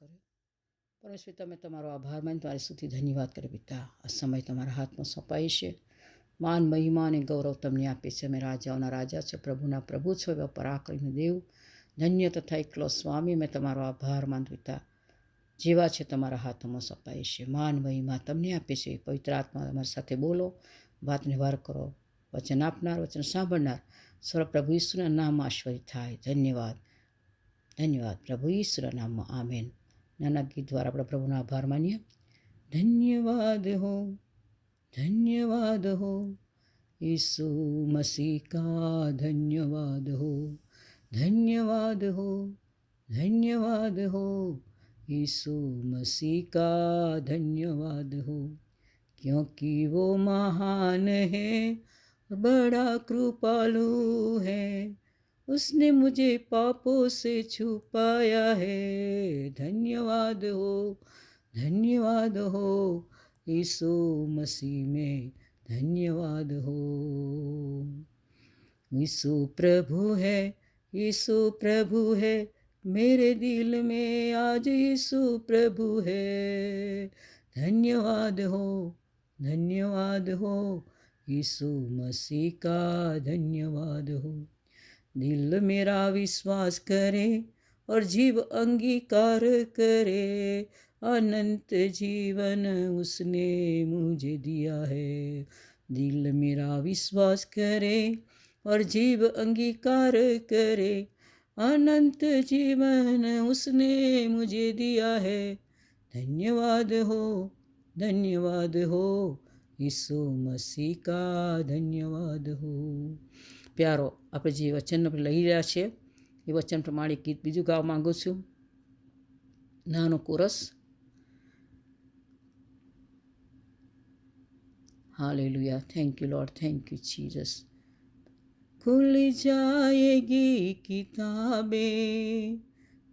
કરે પરમેશ્વર, તમે તમારો આભાર માની તમારી સુધી ધન્યવાદ કરે પિતા. આ સમય તમારા હાથમાં સોંપાય છે. માન, મહિમા અને ગૌરવ તમને આપે છે અમે રાજાઓના રાજા છો પ્રભુના પ્રભુ છો, એવા પરાક્રમી દેવ. ધન્ય તથા એકલો સ્વામી. મેં તમારો આભાર માન પિતા. જેવા છે તમારા હાથમાં સપાય છે. માન, મહિમા તમને આપે છે પવિત્ર આત્મા તમારી સાથે બોલો. વાતને વાર કરો. વચન આપનાર, વચન સાંભળનાર. સર્વ પ્રભુ ઈશ્વરના નામ આશ્વર્ય થાય. ધન્યવાદ. ધન્યવાદ. પ્રભુ ઈશ્વરના નામમાં. આમેન. નાના ગીત દ્વારા આપણે પ્રભુનો આભાર માનીએ ધન્યવાદ હો ધન્યવાદ હો ઈસુ મસીહ કા ધન્યવાદ હો धन्यवाद हो धन्यवाद हो यीशु मसीह का धन्यवाद हो क्योंकि वो महान है बड़ा कृपालु है उसने मुझे पापों से छुपाया है। धन्यवाद हो धन्यवाद हो, यीशु मसीह में धन्यवाद हो। यीशु प्रभु है, यीशु प्रभु है, मेरे दिल में आज यीशु प्रभु है। धन्यवाद हो धन्यवाद हो, यीशु मसीह का धन्यवाद हो। दिल मेरा विश्वास करे और जीव अंगीकार करे। अनंत जीवन उसने मुझे दिया है। दिल मेरा विश्वास करे और जीव अंगीकार करे। अनंत जीवन उसने मुझे दिया है। धन्यवाद हो धन्यवाद हो, यीशु मसीह का धन्यवाद हो। પ્યારો આપણે જે વચન આપણે લઈ રહ્યા છીએ એ વચન પ્રમાણે ગીત બીજું ગાવા માંગુ છું નાનો chorus hallelujah thank you Lord thank you Jesus खुल जाएगी किताबें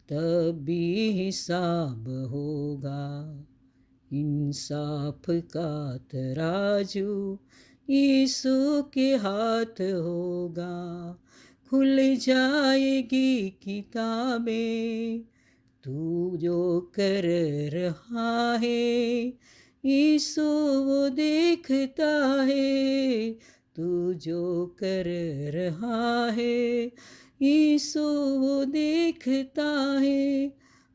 तब भी हिसाब होगा इंसाफ का तराजू यीशु के हाथ होगा, खुल जाएगी किताबें। तू जो कर रहा है यीशु वो देखता है। तू जो कर रहा है यीशु वो देखता है।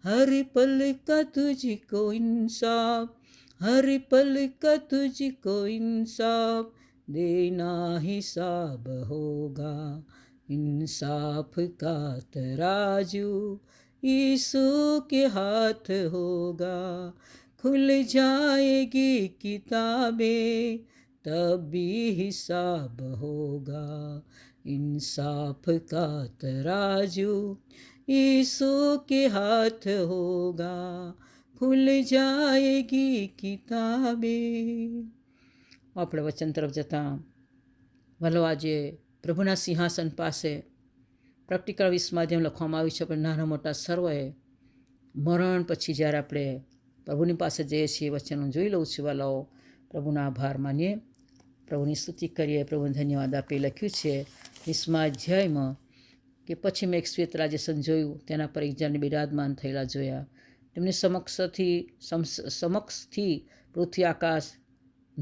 हर पल का तुझको इंसाफ, हर पल का तुझको इंसाफ। देना हिसाब होगा, इंसाफ का तराजू यीशु के हाथ होगा। खुल जाएगी किताबें, तब भी हिसाब होगा। इंसाफ का तराजू यीशु के हाथ होगा। खुल जाएगी किताबें। આપણે વચન તરફ જતાં ભલો આજે પ્રભુના સિંહાસન પાસે પ્રેક્ટિકલ વીસ માધ્યમ લખવામાં આવ્યું છે, પણ નાના મોટા સર્વે મરણ પછી જ્યારે આપણે પ્રભુની પાસે જઈએ છીએ, વચનો જોઈ લઉં છું, વાલાઓ, પ્રભુના આભાર માનીએ. પ્રભુની સ્તુતિ કરીએ, પ્રભુને ધન્યવાદ આપી લખ્યું છે વીસમા અધ્યાયમાં કે પછી મેં એક શ્વેત રાજેશન જોયું તેના પર એકજાને બિરાજમાન થયેલા જોયા. તેમની સમક્ષથી સમક્ષથી પૃથ્વી આકાશ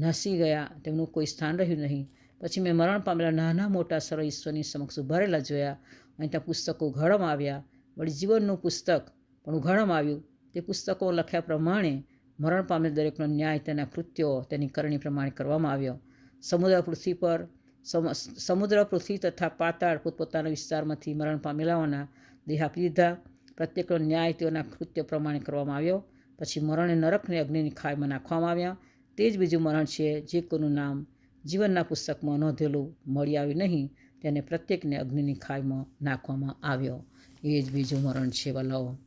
નાસી ગયા, તેમનું કોઈ સ્થાન રહ્યું નહીં. પછી મેં મરણ પામેલા નાના મોટા સરો ઈશ્વરની સમક્ષ ઉભારેલા જોયા, અહીં ત્યાં પુસ્તકો ઉઘાડવામાં આવ્યા. વળી જીવનનું પુસ્તક પણ ઉઘાડવામાં આવ્યું. તે પુસ્તકો લખ્યા પ્રમાણે મરણ પામેલ દરેકનો ન્યાય તેના કૃત્યો તેની કરણી પ્રમાણે કરવામાં આવ્યો. સમુદ્ર પૃથ્વી પર સમુદ્ર પૃથ્વી તથા પાતાળ પોતપોતાના વિસ્તારમાંથી મરણ પામેલાઓના દેહ આપી દીધા. પ્રત્યેકનો ન્યાય તેઓના કૃત્ય પ્રમાણે કરવામાં આવ્યો. પછી મરણે નરકને અગ્નિની ખાઈમાં નાખવામાં આવ્યા. તે જ બીજું મરણ છે જે કોનું નામ જીવનના પુસ્તકમાં નોંધેલું મળી આવ્યું નહીં, તેને પ્રત્યેકને અગ્નિની ખાઈમાં નાખવામાં આવ્યો. એ જ બીજું મરણ છે વલાઓ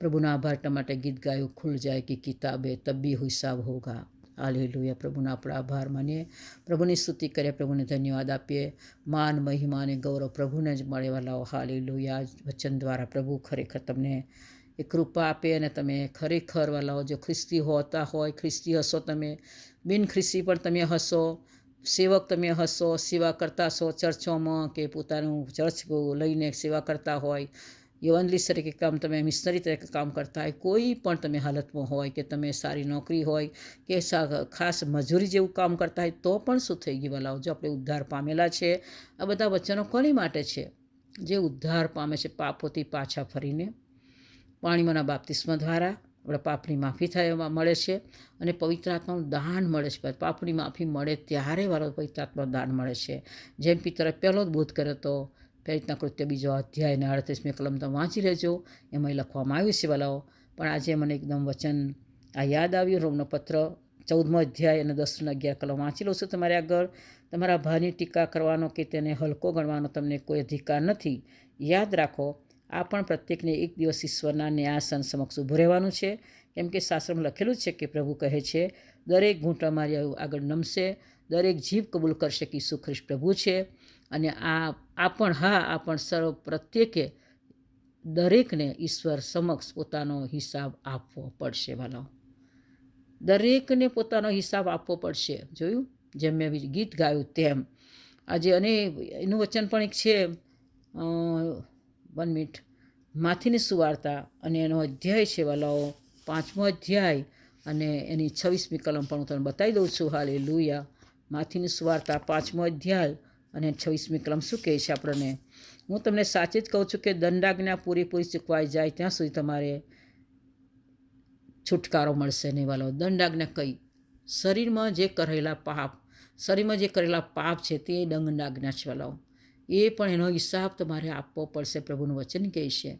પ્રભુના આભાર માટે ગીત ગાયું, ખુલ જાય કે કિતાબે તબી હિસાબ હોગા. હાલેલુયા. પ્રભુના આપણા આભાર માનીએ. પ્રભુની સ્તુતિ કરીએ, પ્રભુને ધન્યવાદ આપીએ. માન, મહિમા અને ગૌરવ પ્રભુને જ મળે વાલાઓ હાલેલુયા. વચન દ્વારા પ્રભુ ખરેખર તમને એ કૃપા આપે અને તમે ખરેખર વાલાઓ જો ખ્રિસ્તી હોતા હોય, ખ્રિસ્તી હશો તમે, બિન ખ્રિસ્તી પણ તમે હશો, સેવક તમે હશો, સેવા કરતા હશો ચર્ચોમાં કે પોતાનું ચર્ચ લઈને સેવા કરતા હોય એવનલિસ્ટ તરીકે કામ તમે મિશનરી તરીકે કામ કરતા હોય, કોઈ પણ તમે હાલતમાં હોય કે તમે સારી નોકરી હોય કે ખાસ મજૂરી જેવું કામ કરતા હોય તો પણ શું થઈ ગયું વલાઓ? જો આપણે ઉદ્ધાર પામેલા છે, આ બધા વચનો કોની માટે છે? જે ઉદ્ધાર પામે છે પાપોથી પાછા ફરીને? પાણીમાંના બાપ્તિસ્મ દ્વારા આપણે પાપની માફી થાય મળે છે અને પવિત્ર આત્માનું દાન મળે છે. પાપની માફી મળે ત્યારે વાળો પવિત્ર આત્માનું દાન મળે છે. જેમ પિત્તરે પહેલો જ બોધ કર્યો હતો પ્રેરિતના કૃત્ય બીજો અધ્યાય અને અડત્રીસમી કલમ તમે વાંચી લેજો. એમાં લખવામાં આવ્યું છે વાલાઓ. પણ આજે મને એકદમ વચન આ યાદ આવ્યું. રોમનો પત્ર ચૌદમો અધ્યાય અને દસનો અગિયાર કલમ વાંચી લો છું તમારે આગળ. તમારા ભાની ટીકા કરવાનો કે તેને હલકો ગણવાનો તમને કોઈ અધિકાર નથી. યાદ રાખો આ પણ પ્રત્યેકને એક દિવસ ઈશ્વરના ન્યાયાસન સમક્ષ ઊભું રહેવાનું છે. કેમ કે શાસ્ત્રમાં લખેલું છે કે પ્રભુ કહે છે, દરેક ઘૂંટ અમારી આગળ નમશે, દરેક જીવ કબૂલ કરશે કે ઈસુ ખ્રિસ્ત પ્રભુ છે. અને આ આ પણ, હા, આ પણ સર્વ પ્રત્યેકે દરેકને ઈશ્વર સમક્ષ પોતાનો હિસાબ આપવો પડશે, માનો. દરેકને પોતાનો હિસાબ આપવો પડશે. જોયું? જેમ મેં ગીત ગાયું તેમ. આજે અને એનું વચન પણ એક છે વન મિનિટ માથીની સુવાર્તા અને એનો અધ્યાય છે વાલાઓ પાંચમો અધ્યાય અને એની છવ્વીસમી કલમ પણ હું તમને બતાવી દઉં છું. હાલ એ લુયા માથીની સુવાર્તા પાંચમો અધ્યાય અને છવ્વીસમી કલમ શું કહે છે આપણને? હું તમને સાચે જ કહું છું કે દંડાજ્ઞા પૂરેપૂરી ચૂકવાઈ જાય ત્યાં સુધી તમારે છુટકારો મળશે નહીં વાલો દંડાજ્ઞા કઈ? શરીરમાં જે કરેલા પાપ, શરીરમાં જે કરેલા પાપ છે તે દંડાજ્ઞા છે વાલાઓ. એ પણ એનો હિસાબ તમારે આપવો પડશે પ્રભુનું વચન કહે છે.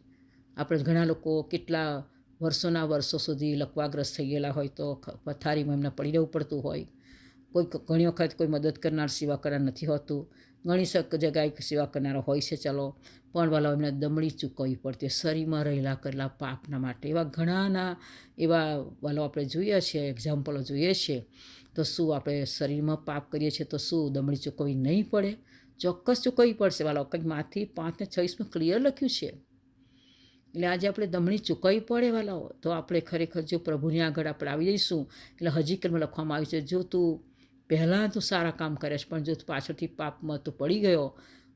આપણે ઘણા લોકો કેટલા વર્ષોના વર્ષો સુધી લકવાગ્રસ્ત થઈ ગયેલા હોય તો પથારીમાં એમને પડી રહેવું પડતું હોય. કોઈ ઘણી વખત કોઈ મદદ કરનાર સેવા કરનાર નથી હોતું. ઘણી સક જગ્યાએ સેવા કરનારો હોય છે, ચાલો. પણ વાલો એમને દમડી ચૂકવવી પડતી, શરીરમાં રહેલા કરેલા પાપના માટે. એવા ઘણાના એવા વાલો આપણે જોઈએ છીએ એક્ઝામ્પલો જોઈએ છીએ. તો શું આપણે શરીરમાં પાપ કરીએ છીએ, તો શું દમડી ચૂકવવી નહીં પડે? ચોક્કસ ચૂકવવી પડશે. વાલો, કંઈકમાંથી પાંચ ને છવ્વીસમાં ક્લિયર લખ્યું છે. એટલે આજે આપણે દમણી ચૂકવવી પડે વાલાઓ. તો આપણે ખરેખર જો પ્રભુની આગળ આપણે આવી જઈશું, એટલે હજી કેમ લખવામાં આવ્યું છે, જો તું પહેલાં તું સારા કામ કરે છે પણ જો તું પાછળથી પાપમાં તું પડી ગયો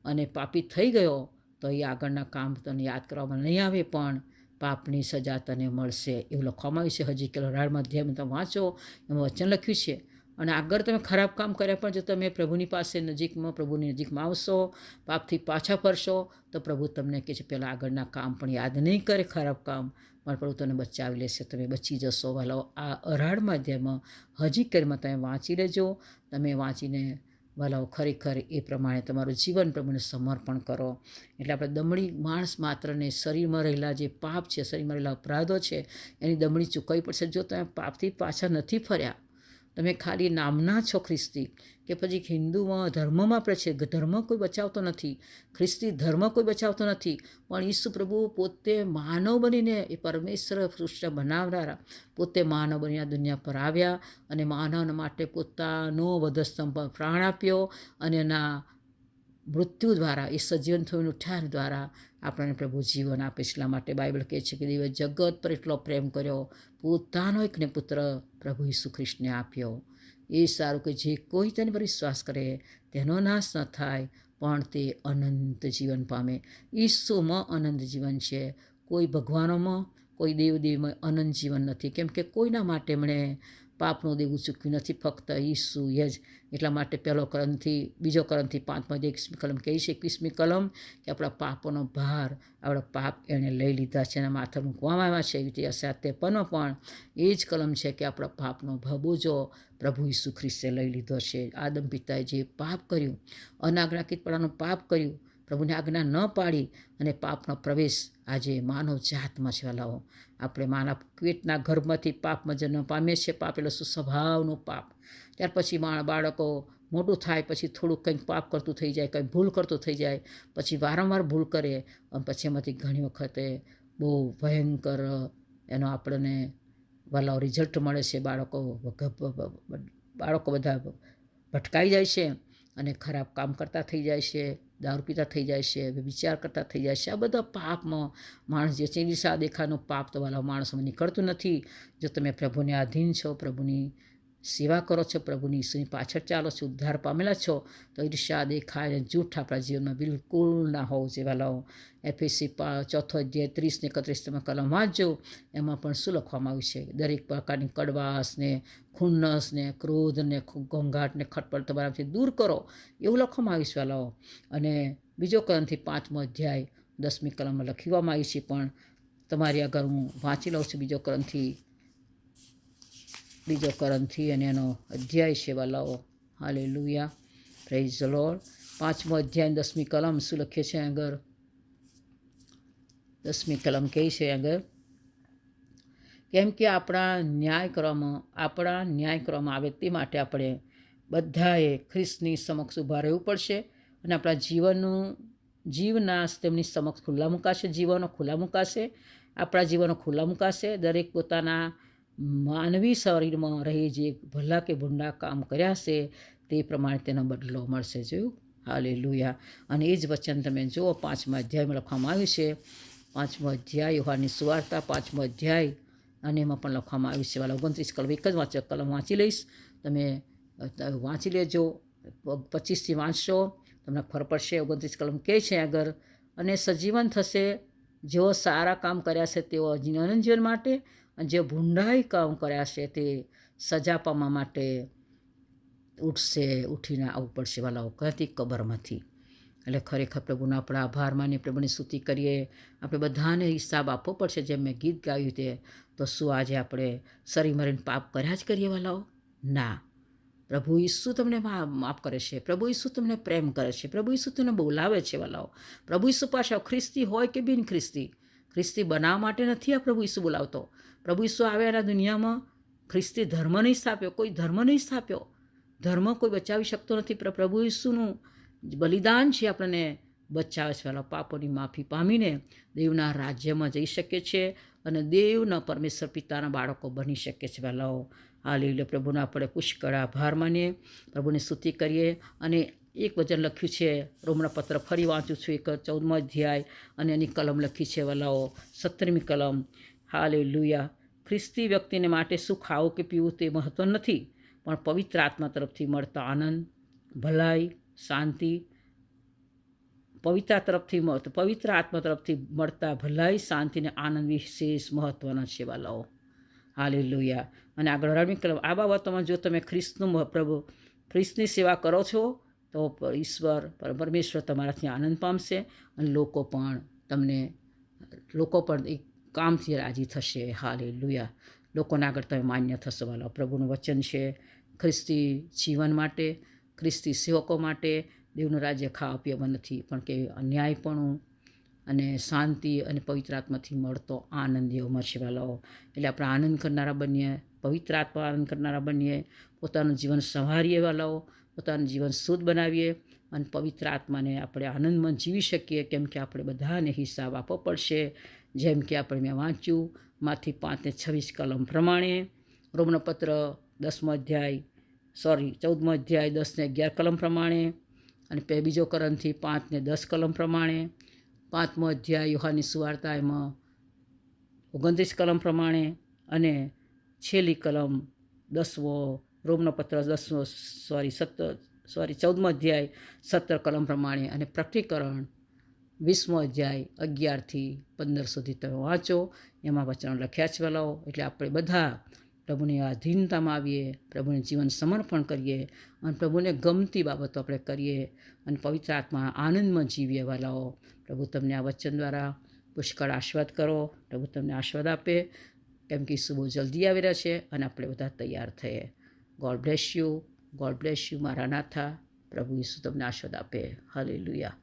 અને પાપી થઈ ગયો, તો એ આગળના કામ તને યાદ કરવામાં નહીં આવે, પણ પાપની સજા તને મળશે. એવું લખવામાં આવ્યું છે. હજી કે અઢારમાં માધ્યમ તમે વાંચો, એમાં વચન લખ્યું છે. અને આગળ તમે ખરાબ કામ કર્યા પણ જો તમે પ્રભુની પાસે નજીકમાં, પ્રભુની નજીકમાં આવશો, પાપથી પાછા ફરશો, તો પ્રભુ તમને કહે છે પહેલાં આગળના કામ પણ યાદ નહીં કરે ખરાબ કામ. પણ પ્રભુ તમને બચાવી લેશે. તમે બચી જશો. વાલો, આ અરાળ માધ્યમમાં હજી કરીમાં તમે વાંચી લેજો. તમે વાંચીને વાલાઓ ખરેખર એ પ્રમાણે તમારું જીવન પ્રભુને સમર્પણ કરો. એટલે આપણે દમણી માણસ માત્રને શરીરમાં રહેલા જે પાપ છે, શરીરમાં રહેલા અપરાધો છે, એની દમણી ચૂકવવી પડશે. જો તમે પાપથી પાછા નથી ફર્યા તમે ખાલી નામના છો ખ્રિસ્તી, કે પછી હિન્દુમાં ધર્મમાં પણ છે ધર્મ કોઈ બચાવતો નથી, ખ્રિસ્તી ધર્મ કોઈ બચાવતો નથી, પણ ઈસુ પ્રભુ પોતે માનવ બનીને એ પરમેશ્વર સૃષ્ટ બનાવનારા, પોતે માનવ બની આ દુનિયા પર આવ્યા અને માનવ માટે પોતાનો વધસ્તંભ પ્રાણ આપ્યો અને એના મૃત્યુ દ્વારા, એ સજીવન થયું ઉઠાણ દ્વારા આપણને પ્રભુ જીવન આપે છે. એટલા માટે બાઇબલ કહે છે કે દેવે જગત પર એટલો પ્રેમ કર્યો, પોતાનો એકને પુત્ર પ્રભુ ઈસુ ખ્રિસ્તને આપ્યો. એ સારું કે જે કોઈ તેની પર વિશ્વાસ કરે, તેનો નાશ ન થાય, પણ તે અનંત જીવન પામે. ઈસુમાં અનંત જીવન છે. કોઈ ભગવાનોમાં, કોઈ દેવદેવીમાં અનંત જીવન નથી. કેમ કે કોઈના માટે એમણે પાપનું દેવું ચૂક્યું નથી, ફક્ત ઈસુ એ જ. એટલા માટે પહેલો કલમથી બીજો કલમથી પાંચમાં એકવીસમી કલમ કહી છે એકવીસમી કલમ કે આપણા પાપોનો ભાર, આપણા પાપ એણે લઈ લીધા છે એના માથે મૂકવામાં આવ્યા છે. એવી રીતે ત્રેપનનો પણ એ જ કલમ છે કે આપણા પાપનો ભબોજો પ્રભુ ઈસુ ખ્રિસ્તે લઈ લીધો છે. આદમ પિતાએ જે પાપ કર્યું અનાજ્ઞાકિતપણાનું પાપ કર્યું પ્રભુને આજ્ઞા ન પાડી અને પાપનો પ્રવેશ આજે માનવ જાતમાં છે. લાવો, આપણે માનવ પેટના ગર્ભમાંથી પાપમાં જન્મ પામીએ છીએ પાપ એટલે શું સ્વભાવનું પાપ. ત્યાર પછી માણ બાળકો મોટું થાય, પછી થોડુંક કંઈક પાપ કરતું થઈ જાય, કંઈક ભૂલ કરતું થઈ જાય, પછી વારંવાર ભૂલ કરે, અને પછી એમાંથી ઘણી વખતે બહુ ભયંકર એનો આપણને વાલાઓ રિઝલ્ટ મળે છે. બાળકો બાળકો બધા ભટકાઈ જાય છે અને ખરાબ કામ કરતા થઈ જાય છે. દારૂ પીતા થઈ જાય છે વિચાર કરતા થઈ જાય છે. આ બધા પાપમાં માણસ જે છે દિશા દેખાનો પાપ તમારા માણસમાં નીકળતું નથી. જો તમે પ્રભુને આધીન છો, પ્રભુની સેવા કરો છો પ્રભુની ઈસુની પાછળ ચાલો છો, ઉદ્ધાર પામેલા છો, તો ઈર્ષા દેખાય અને જૂઠ આપણા જીવનમાં બિલકુલ ના હોવું જેવા લાવો એફએસી ચોથો અધ્યાય ત્રીસ ને એકત્રીસ તમે કલમ વાંચજો, એમાં પણ શું લખવામાં આવ્યું છે? દરેક પ્રકારની કડવાશને ખુન્નસને ક્રોધને ઘોંઘાટને ખટપટ તમારાથી દૂર કરો, એવું લખવામાં આવ્યું છે વાલાઓ અને બીજો કલમથી પાંચમો અધ્યાય દસમી કલમમાં લખવામાં આવી છે, પણ તમારી આગળ હું વાંચી લઉં છું બીજો કલમથી બીજો કરંથી અને એનો અધ્યાય છે વાલાઓ. હાલે લુયા પ્રેઝ લોર્ડ પાંચમો અધ્યાય દસમી કલમ શું લખીએ છે આગળ? દસમી કલમ કહે છે આગળ. કેમ કે આપણા ન્યાય કરવામાં, આપણા ન્યાય કરવામાં આવે તે માટે આપણે બધાએ ખ્રિસ્તની સમક્ષ ઊભા રહેવું પડશે અને આપણા જીવનનું જીવના તેમની સમક્ષ ખુલ્લા મૂકાશે, જીવનો ખુલ્લા મૂકાશે, આપણા જીવનો ખુલ્લા મૂકાશે, દરેક પોતાના માનવી શરીરમાં રહી જે ભલા કે ભૂંડા કામ કર્યા છે, તે પ્રમાણે તેનો બદલો મળશે. જોયું? હાલે લુયા અને એ જ વચન તમે જુઓ, પાંચમા અધ્યાયમાં લખવામાં આવ્યું છે. પાંચમો અધ્યાય યુહાની સુવાર્તા, પાંચમો અધ્યાય. અને એમાં પણ લખવામાં આવ્યું છે. વાલા ઓગણત્રીસ કલમ, એક જ વાંચ કલમ વાંચી લઈશ. તમે વાંચી લેજો. પચીસથી વાંચશો. તમને ખબર પડશે, ઓગણત્રીસ કલમ કહે છે આગળ. અને સજીવન થશે. જેઓ સારા કામ કર્યા છે, તેઓ જીવન માટે જે ભૂંડાઈ કામ કર્યા છે તે સજા પામવા માટે ઉઠશે, ઉઠીને આવવું પડશે. વાલાઓ કહેતી કબરમાંથી. એટલે ખરેખર પ્રભુનો આપણા આભાર માની પ્રભુની સ્તુતિ કરીએ. આપણે બધાને હિસાબ આપવો પડશે. જેમ મેં ગીત ગાયું તે, તો શું આજે આપણે સરી મરીને પાપ કર્યા જ કરીએ વાલાઓ? ના. પ્રભુ ઈસુ તમને માફ કરે છે. પ્રભુ ઈસુ તમને પ્રેમ કરે છે. પ્રભુ ઈસુ તમને બોલાવે છે વાલાઓ. પ્રભુ ઈસુ પાછા ખ્રિસ્તી હોય કે બિન ખ્રિસ્તી? ખ્રિસ્તી બનાવવા માટે નથી આ પ્રભુ ઈસુ બોલાવતો. પ્રભુ ઈસુ આવ્યા દુનિયામાં, ખ્રિસ્તી ધર્મ નહીં સ્થાપ્યો, કોઈ ધર્મ નહીં સ્થાપ્યો. ધર્મ કોઈ બચાવી શકતો નથી. પ્રભુ ઈસુનું બલિદાન છે આપણને બચાવે છે. વાલા પાપોની માફી પામીને દેવના રાજ્યમાં જઈ શકીએ છીએ અને દેવના પરમેશ્વર પિતાના બાળકો બની શકે છે. વાલાઓ આ લીલે પ્રભુના આપણે પુષ્કળ આભાર માનીએ. પ્રભુની સ્તુતિ કરીએ અને એક વચન લખ્યું છે પત્ર ફરી વાંચું છું એક ચૌદમો અધ્યાય અને એની કલમ લખી છે, વલાઓ, સત્તરમી કલમ. હાલે લુયા ખ્રિસ્તી વ્યક્તિને માટે શું ખાવું કે પીવું તે મહત્વ નથી, પણ પવિત્ર આત્મા તરફથી મળતા આનંદ, ભલાઈ, શાંતિ પવિત્ર તરફથી પવિત્ર આત્મા તરફથી મળતા ભલાઈ શાંતિને આનંદ વિશેષ મહત્વના છે, વાલાઓ. હાલે લુયા અને આગળ રમી કલમ. આ બાબતોમાં જો તમે ખ્રિસ્તનું પ્રભુ, ખ્રિસ્તની સેવા કરો છો તો ઈશ્વર પરમેશ્વર તમારાથી આનંદ પામશે અને લોકો પણ તમને, લોકો પણ એક કામથી રાજી થશે. હાલે લુયા લોકોના આગળ તમે માન્ય થશો. વાલો પ્રભુનું વચન છે ખ્રિસ્તી જીવન માટે, ખ્રિસ્તી સેવકો માટે. દેવનું રાજ્ય ખાવા પીવામાં નથી, પણ કે અન્યાયપણું અને શાંતિ અને પવિત્ર આત્માથી મળતો આનંદ એવો મળશે. વાલાઓ એટલે આપણે આનંદ કરનારા બનીએ, પવિત્ર આત્મા આનંદ કરનારા બનીએ, પોતાનું જીવન સંભાળીએ વાલાઓ પોતાનું જીવન શુદ્ધ બનાવીએ અને પવિત્ર આત્માને આપણે આનંદમાં જીવી શકીએ, કેમ કે આપણે બધાને હિસાબ આપવો પડશે. જેમ કે આપણે મેં વાંચ્યું, માંથી પાંચને છવ્વીસ કલમ પ્રમાણે રોમનપત્ર દસમો અધ્યાય, સોરી, ચૌદમો અધ્યાય દસને અગિયાર કલમ પ્રમાણે અને પે બીજો કરણથી પાંચને દસ કલમ પ્રમાણે. પાંચમો અધ્યાય યુહાની સુવાર્તા એમાં ઓગણત્રીસ કલમ પ્રમાણે અને છેલ્લી કલમ દસમો રોમનો પત્ર દસમો સોરી સત્તર સોરી ચૌદમો અધ્યાય સત્તર કલમ પ્રમાણે અને પ્રકટીકરણ વીસમો અધ્યાય અગિયારથી પંદર સુધી તમે વાંચો. એમાં વચનો લખ્યા છે વલાઓ એટલે આપણે બધા પ્રભુની આધીનતામાં આવીએ, પ્રભુને જીવન સમર્પણ કરીએ અને પ્રભુને ગમતી બાબતો આપણે કરીએ અને પવિત્ર આત્મા આનંદમાં જીવીએ વાલાઓ પ્રભુ તમને આ વચન દ્વારા પુષ્કળ આશીર્વાદ કરો. પ્રભુ તમને આશીર્વાદ આપે. કેમ કે ઈસુ જલ્દી આવી રહ્યા છે અને આપણે બધા તૈયાર થઈએ. God bless you God bless you મારા નાથા પ્રભુ ઈસુ તમને આશીર્વાદ આપે. હાલે લુયા